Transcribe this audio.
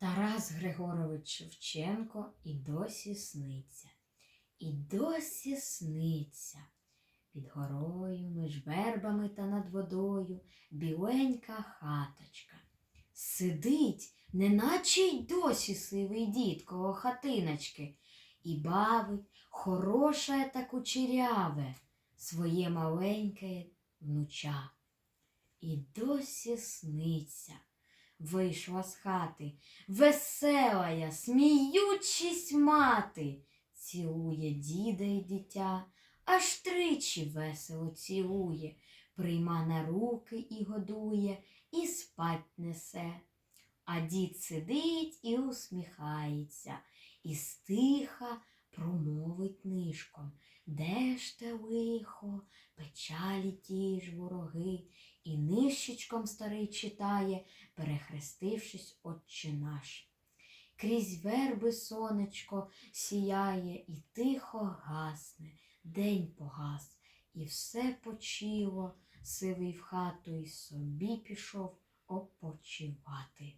Тарас Григорович Шевченко і досі сниться, і досі сниться. Під горою, між вербами та над водою біленька хаточка. Сидить, неначе й досі сивий дід коло хатиночки, і бавить хороше та кучеряве своє маленьке внуча. І досі сниться. Вийшла з хати, веселая, сміючись мати, цілує діда й дитя, аж тричі весело цілує, прийма на руки і годує, і спать несе. А дід сидить і усміхається, і стиха нишком. Де ж те лихо, печалі ті ж вороги, і нищечком старий читає, перехрестившись, отче наш. Крізь верби сонечко сіяє і тихо гасне, день погас, і все почило, сивий в хату і собі пішов опочивати.